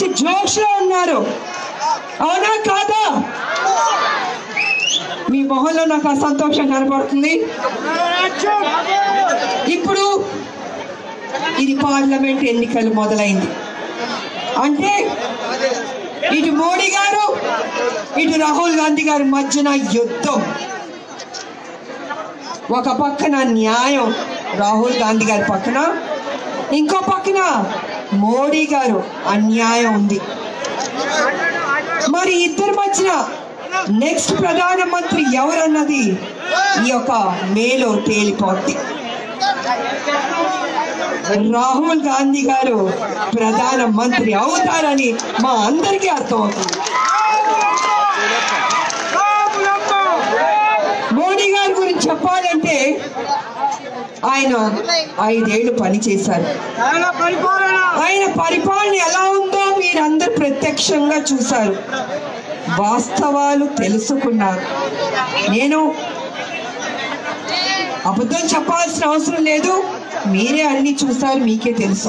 మంచి జోష్లో ఉన్నారు. అవునా కాదా? మీ మొహంలో నాకు అసంతోషం సంతోషం కనబడుతుంది ఇప్పుడు ఇది పార్లమెంట్ ఎన్నికలు మొదలైంది. అంటే ఇటు మోడీ గారు ఇటు రాహుల్ గాంధీ గారి మధ్యన యుద్ధం. ఒక పక్కన న్యాయం రాహుల్ గాంధీ గారి పక్కన ఇంకో పక్కన మోడీ గారు అన్యాయం ఉంది. మరి ఇద్దరు మధ్యన నెక్స్ట్ ప్రధానమంత్రి ఎవరన్నది ఈ యొక్క మేలో తేలిపోద్ది. రాహుల్ గాంధీ గారు ప్రధానమంత్రి అవుతారని మా అందరికీ అర్థమవుతుంది. మోడీ గారి గురించి చెప్పాలంటే ఆయన ఐదేళ్ళు పనిచేశారు ఆయన పరిపాలన. ఎలా ఉందో మీరందరూ ప్రత్యక్షంగా చూశారు. వాస్తవాలు తెలుసుకున్నారు. నేను అబద్ధం చెప్పాల్సిన అవసరం లేదు. మీరే అన్ని చూస్తారు మీకే తెలుసు.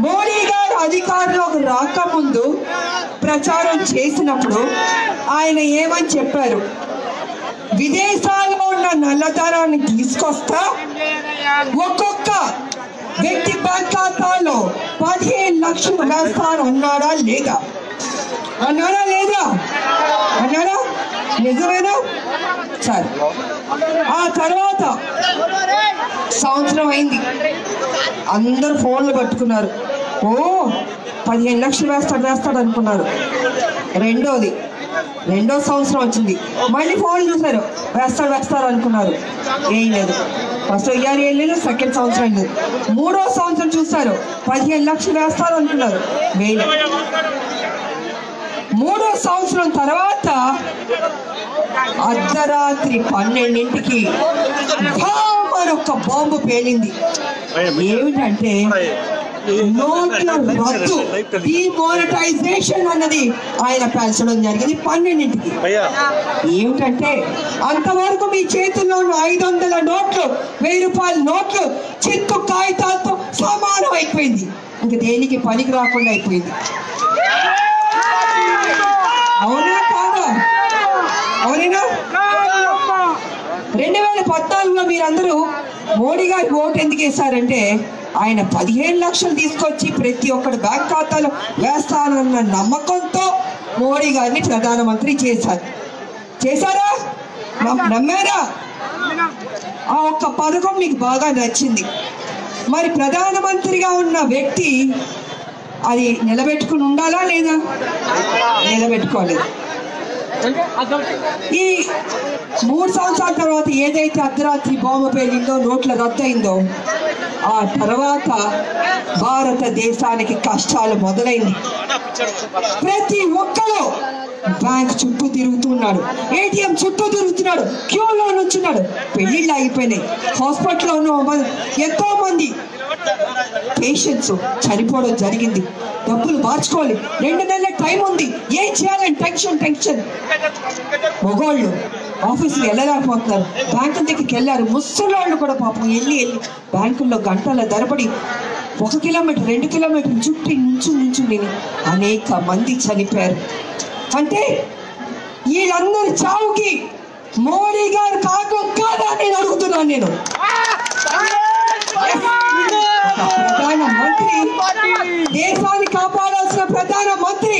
మోడీ గారు అధికారంలోకి రాకముందు ప్రచారం చేసినప్పుడు ఆయన ఏమని చెప్పారు? విదేశాల్లో నల్ల నల్లధనాన్ని తీసుకొస్తా? ఒక్కొక్క వ్యక్తి బ్యాంక్ ఖాతాలో పదిహేను లక్షలు వేస్తారు అన్నాడా లేదా? అన్నాడా లేదా? అన్నాడా? నిజమేనా? సరే. ఆ తర్వాత సంవత్సరం అయింది. అందరు ఫోన్లు పట్టుకున్నారు. ఓ పదిహేను లక్షలు వేస్తాడు వేస్తాడు అనుకున్నారు. రెండోది రెండో సంవత్సరం వచ్చింది. మళ్ళీ ఫోన్ చూశారు. వేస్తాడు వేస్తాడు అనుకున్నారు. ఏం లేదు. ఫస్ట్ ఇయర్ ఏం లేదు సెకండ్ సంవత్సరం లేదు మూడో సంవత్సరం చూశారు. పదిహేను లక్షలు వేస్తారు అనుకున్నారు. వేయలేదు మూడో సంవత్సరం తర్వాత అర్ధరాత్రి పన్నెండింటికి ఒక బాంబు పేలింది. ఏమిటంటే నోట్ల రద్దు డిమానిటైజేషన్ అన్నది ఆయన పేల్చడం జరిగింది పన్నెండింటికి. ఏమిటంటే అంతవరకు మీ చేతుల్లో ఉన్న ఐదు వందల నోట్లు వెయ్యి రూపాయల నోట్లు చిత్తు కాగితాలతో సమానం అయిపోయింది. ఇంక దేనికి పనికి రాకుండా అయిపోయింది. అవునా కాదా? అవునేనా? రెండు వేల పద్నాలుగులో మీరందరూ మోడీ గారి ఓటు ఎందుకు వేశారంటే ఆయన పదిహేను లక్షలు తీసుకొచ్చి ప్రతి ఒక్కరి బ్యాంక్ ఖాతాలో వేస్తానన్న నమ్మకంతో మోడీ గారిని ప్రధానమంత్రి చేశారు. చేశారా? నమ్మారా? ఆ ఒక్క పథకం మీకు బాగా నచ్చింది. మరి ప్రధానమంత్రిగా ఉన్న వ్యక్తి అది నిలబెట్టుకుని ఉండాలా లేదా? నిలబెట్టుకోలేదు. ఈ మూడు సంవత్సరాల తర్వాత ఏదైతే అర్ధరాత్రి బాంబు పేలిందో నోట్ల రద్దయిందో ఆ తర్వాత భారతదేశానికి కష్టాలు మొదలైంది. ప్రతి ఒక్కరు బ్యాంక్ చుట్టూ తిరుగుతున్నాడు ఏటీఎం చుట్టూ తిరుగుతున్నాడు. క్యూలో నుంచున్నాడు. పెళ్ళిళ్ళు అయిపోయినాయి. హాస్పిటల్లో ఉన్న ఎంతో మంది పేషెంట్స్ చనిపోవడం జరిగింది. డబ్బులు మార్చుకోవాలి. రెండు నెలల టైం ఉంది. ఏం చేయాలని టెన్షన్ టెన్షన్. మగోళ్ళు ఆఫీస్కి వెళ్ళలేకపోతున్నారు. బ్యాంకు దగ్గరికి వెళ్ళారు. ముసలోళ్ళు కూడా పాపం వెళ్ళి వెళ్ళి బ్యాంకుల్లో గంటల ధరపడి ఒక కిలోమీటర్ రెండు కిలోమీటర్లు చుట్టూ నుంచు నుంచుని అనేక మంది చనిపోయారు. అంటే వీళ్ళందరి చావుకి మోడీ గారు కారణం కాదా నేను అడుగుతున్నాను నేను. ప్రధాన మంత్రి దేశాన్ని కాపాడాల్సిన ప్రధాన మంత్రి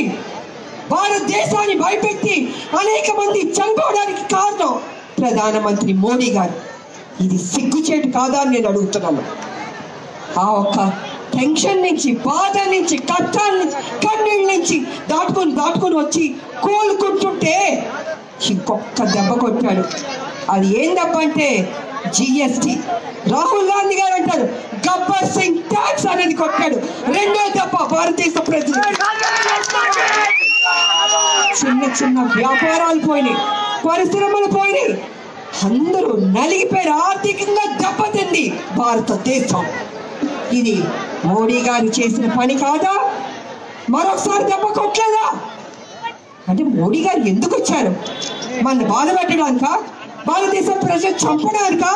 భారతదేశాన్ని భయపెట్టి అనేక మంది చనిపోవడానికి కారణం ప్రధానమంత్రి మోడీ గారు. ఇది సిగ్గుచేటు కాదా అని నేను అడుగుతున్నాను. ఆ ఒక్క టెన్షన్ నుంచి బాధ నుంచి కష్టాల నుంచి కన్నీళ్ళ నుంచి దాటుకొని దాటుకొని వచ్చి కోలుకుంటుంటే ఇంకొక దెబ్బ కొట్టాడు. అది ఏం దెబ్బ అంటే జిఎస్టి. రాహుల్ గాంధీ గారు అంటారు గబ్బర్ సింగ్ ట్యాక్స్ అనేది కొట్టాడు. రెండో దెబ్బ భారతదేశ ప్రజలు చిన్న చిన్న వ్యాపారాలు పోయినాయి. పరిశ్రమలు పోయినాయి. అందరూ నలిగిపోయారు ఆర్థికంగా దెబ్బతింది భారతదేశం ఇది మోడీ గారు చేసిన పని కాదా? మరొకసారి దెబ్బ కొట్టలేదా? అంటే మోడీ గారు ఎందుకు వచ్చారు? మన బాధ పెట్టడానిక? భారతదేశం ప్రజలు చంపడానికా?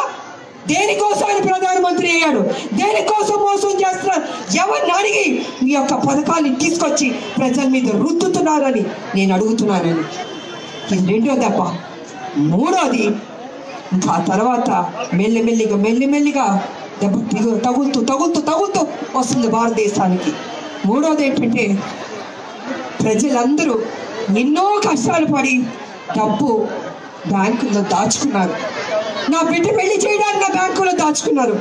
దేనికోసం ఆయన ప్రధానమంత్రి అయ్యాడు? దేనికోసం మోసం చేస్తున్నారు ఎవరిని అడిగి మీ యొక్క పథకాన్ని తీసుకొచ్చి ప్రజల మీద రుద్దుతున్నారని నేను అడుగుతున్నానని. ఇది రెండో దెబ్బ. మూడోది ఇంకా ఆ తర్వాత మెల్లిమెల్లిగా మెల్లిమెల్లిగా దెబ్బ దిగు తగులుతూ తగులుతూ తగులుతూ వస్తుంది భారతదేశానికి. మూడోది ఏంటంటే ప్రజలందరూ ఎన్నో కష్టాలు పడి డబ్బు బ్యాంకుల్లో దాచుకున్నారు. నా బిడ్డ పెళ్ళి చేయడానికి నా బ్యాంకులో దాచుకున్నారు.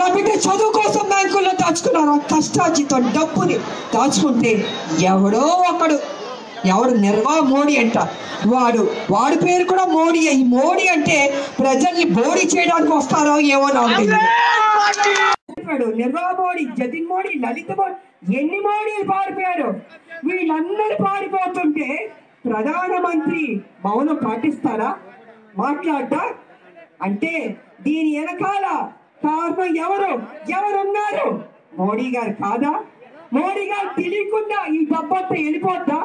నా బిడ్డ చదువు కోసం బ్యాంకుల్లో దాచుకున్నారు. ఆ కష్టార్జితం డబ్బుని దాచుకుంటే ఎవడో ఒకడు ఎవడు నిర్వా మోడీ అంట. వాడు వాడి పేరు కూడా మోడీ. ఈ మోడీ అంటే ప్రజల్ని బోడీ చేయడానికి వస్తారో ఏమో నాకు తెలియదు నిర్మలా మోడీ! జతిన్ మోడీ లలిత మోడీ ఎన్ని మోడీలు పారిపోయారు? వీళ్ళందరూ పారిపోతుంటే ప్రధానమంత్రి మౌనం పాటిస్తారా? మాట్లాడతా అంటే దీని వెనకాల కారణం ఎవరు? ఎవరున్నారు? మోడీ గారు కాదా? మోడీ గారు తెలియకుండా ఈ డబ్బంతా వెళ్ళిపోద్దా?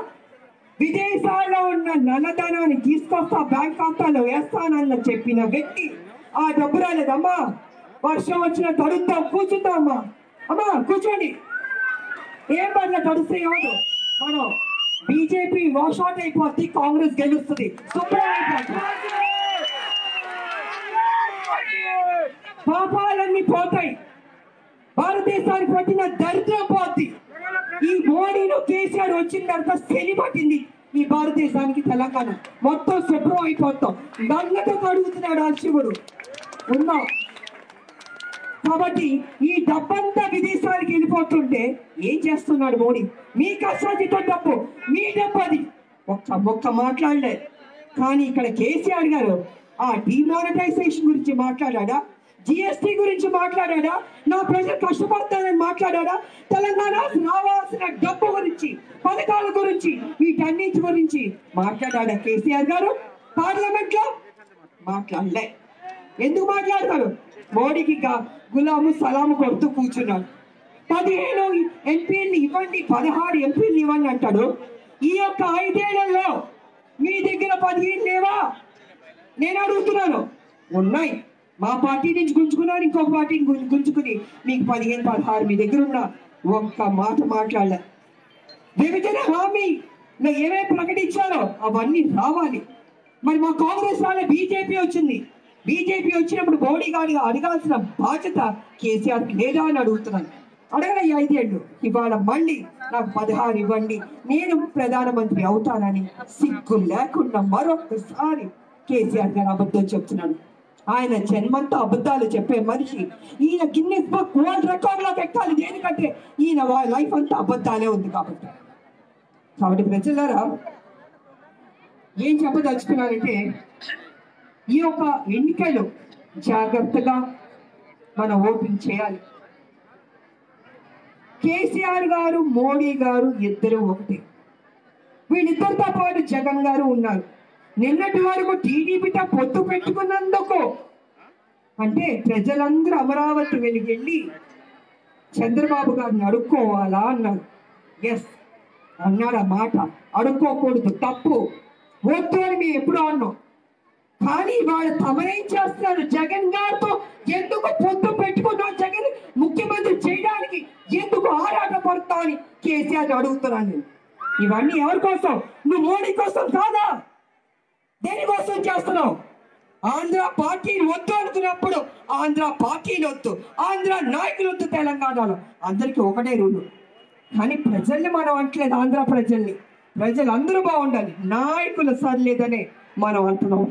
విదేశాల్లో ఉన్న నల్లధనాన్ని తీసుకొస్తా బ్యాంక్ ఖాతాలో వేస్తానన్న చెప్పిన వ్యక్తి ఆ డబ్బు రాలేదమ్మా వర్షం వచ్చిన తడుద్దాం కూర్చుందాం అమ్మా. అమ్మా కూర్చోండి. ఏం పట్ల తడుస్తే ఎవరు మనం బీజేపీ వాషౌట్ అయిపోద్ది కాంగ్రెస్ గెలుస్తుంది. శుభ్రం అయిపోతుంది పాపాలన్నీ పోతాయి. భారతదేశానికి పట్టిన దరిద్రం పోద్ది ఈ మోడీలో కేసీఆర్ వచ్చిన తర్వాత శని పట్టింది ఈ భారతదేశానికి తెలంగాణ. మొత్తం శుభ్రం అయిపోతాం. గంగతో కడుగుతున్నాడు ఆ శివుడు. ఉన్నాం కాబట్టి ఈ డబ్బంతా విదేశాలకు వెళ్ళిపోతుంటే ఏం చేస్తున్నాడు మోడీ? మీ కష్టాజితో డబ్బు మీ డబ్బు అది. ఒక్క మొక్క మాట్లాడలేదు కానీ ఇక్కడ కేసీఆర్ గారు ఆ డిమానిటైజేషన్ గురించి మాట్లాడా జిఎస్టి గురించి మాట్లాడా నా ప్రజలు కష్టపడతానని మాట్లాడా తెలంగాణ రావాల్సిన డబ్బు గురించి పథకాల గురించి వీటన్నిటి గురించి మాట్లాడా కేసీఆర్ గారు? పార్లమెంట్లో మాట్లాడలే. ఎందుకు మాట్లాడతారు? మోడీకి గులాము సలాము కొడుతూ కూర్చున్నాడు. పదిహేను ఎంపీలు ఇవ్వండి పదహారు ఎంపీలు ఇవ్వండి అంటాడు. ఈ యొక్క ఐదేళ్ళలో మీ దగ్గర పదిహేను లేవా? నేను అడుగుతున్నాను. ఉన్నాయి. మా పార్టీ నుంచి గుంజుకున్నారు ఇంకొక పార్టీని గుంజుకుని మీకు పదిహేను పదహారు మీ దగ్గర ఉన్న ఒక్క మాట మాట్లాడలే. విభజన హామీ ఏమేమి ప్రకటించారో అవన్నీ రావాలి. మరి మా కాంగ్రెస్ వాళ్ళ బీజేపీ వచ్చింది. బీజేపీ వచ్చినప్పుడు మోడీ గారిగా అడగాల్సిన బాధ్యత కేసీఆర్కి లేదా అని అడుగుతున్నాను. అడగల ఐదేళ్ళు. ఇవాళ మళ్ళీ నాకు పదహారు ఇవ్వండి. నేను ప్రధానమంత్రి అవుతానని సిగ్గు లేకుండా మరొకసారి కేసీఆర్ గారు అబద్ధం చెప్తున్నాను ఆయన జన్మంతా అబద్ధాలు చెప్పే మనిషి. ఈయన గిన్నెస్ బుక్ వరల్డ్ రికార్డ్లోకి ఎక్కాలి దేనికంటే ఈయన లైఫ్ అంతా అబద్ధాలే ఉంది కాబట్టి. కాబట్టి ప్రజలారా ఏం చెప్పదలుచుకున్నానంటే ఈ యొక్క ఎన్నికలు జాగ్రత్తగా మన ఓటింగ్ చేయాలి. కేసీఆర్ గారు మోడీ గారు ఇద్దరు ఒకటి. వీళ్ళిద్దరితో పాటు జగన్ గారు ఉన్నారు. నిన్నటి వరకు టీడీపీతో పొత్తు పెట్టుకున్నందుకు. అంటే ప్రజలందరూ అమరావతి వెలిగెళ్ళి చంద్రబాబు గారిని అడుక్కోవాలా అన్నారు. ఎస్ అన్నాడు ఆ మాట. అడుక్కోకూడదు. తప్పు. వద్దు అని మేము ఎప్పుడు అన్నాం. కానీ వాళ్ళు తమరేం చేస్తున్నారు? జగన్ గారితో ఎందుకు పొత్తు పెట్టుకున్నా జగన్ ముఖ్యమంత్రి చేయడానికి ఎందుకు ఆరాటపడతా అని కేసీఆర్ అడుగుతున్నాను ఇవన్నీ ఎవరి కోసం? నువ్వు మోడీ కోసం కాదా? దేనికోసం చేస్తున్నావు? ఆంధ్ర పార్టీని వద్దు అనుకున్నప్పుడు ఆంధ్ర పార్టీని వద్దు ఆంధ్ర నాయకులు వద్దు తెలంగాణలో. అందరికీ ఒకటే రూలు కానీ ప్రజల్ని మనం అంటలేదు ఆంధ్ర ప్రజల్ని. ప్రజలు అందరూ బాగుండాలి. నాయకులు సర్లేదనే మనం అంటున్నాం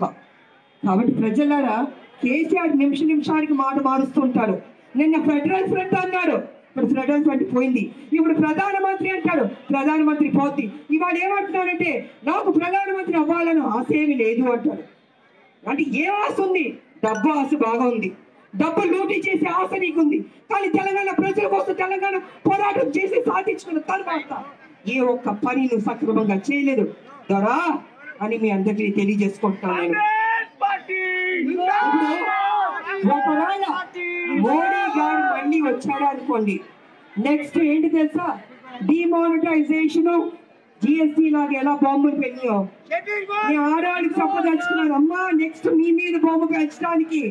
కాబట్టి ప్రజలారా కేసీఆర్ నిమిష నిమిషానికి మాట మారుస్తుంటారు నిన్న ఫెడరల్ ఫ్రంట్ అన్నాడు ఇప్పుడు ఫెడరల్ ఫ్రంట్ పోయింది. ఇప్పుడు ప్రధానమంత్రి అంటాడు ప్రధానమంత్రి పోతి ఇవాళ ఏమంటున్నాడంటే నాకు ప్రధానమంత్రి అవ్వాలని ఆశ ఏమి లేదు అంటాడు. అంటే ఏ ఆశ ఉంది? డబ్బు ఆశ బాగా ఉంది. డబ్బు లూటీ చేసే ఆశ నీకుంది. కానీ తెలంగాణ ప్రజల కోసం తెలంగాణ పోరాటం చేసి సాధించుకున్న తర్వాత ఏ ఒక్క పని నువ్వు సక్రమంగా చేయలేదు. దొరా అని మీ అందరికీ తెలియజేసుకుంటున్నాను. నేను ఇప్పుడు ఒకవేళ మోడీ గారు మళ్ళీ వచ్చాడు అనుకోండి. నెక్స్ట్ ఏంటి తెలుసా? డిమానిటైజేషన్ జిఎస్టీ లాగా ఎలా బాంబులు పెళ్ళో నేను ఆడవాళ్ళకి చెప్పదలుచుకున్నారు అమ్మా నెక్స్ట్ మీ మీద బాంబు పెంచడానికి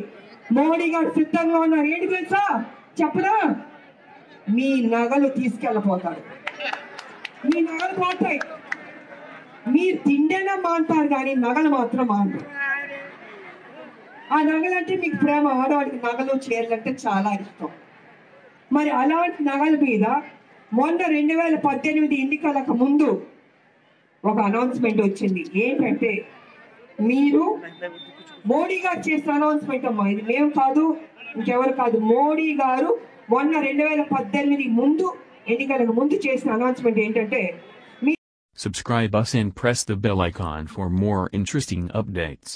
మోడీ గారు సిద్ధంగా ఉన్నారు. ఏంటి తెలుసా? చెప్పరా మీ నగలు తీసుకెళ్ళపోతాడు మీ నగలు పోతాయి మీరు తిండేనా మాంటారు కానీ నగలు మాత్రం మాంటారు ఆ నగలంటే మీకు ప్రేమ. ఆడవాడికి నగలు చీరలంటే చాలా ఇష్టం. మరి అలాంటి నగల మీద మొన్న రెండు వేల పద్దెనిమిది ఎన్నికలకు ముందు ఒక అనౌన్స్మెంట్ వచ్చింది ఏంటంటే మీరు మోడీ గారు చేసిన అనౌన్స్మెంట్ అమ్మా ఇది మేము కాదు ఇంకెవరు కాదు మోడీ గారు మొన్న రెండు వేల పద్దెనిమిది ముందు ఎన్నికలకు ముందు చేసిన అనౌన్స్మెంట్ ఏంటంటే Subscribe us and press the bell icon for more interesting updates.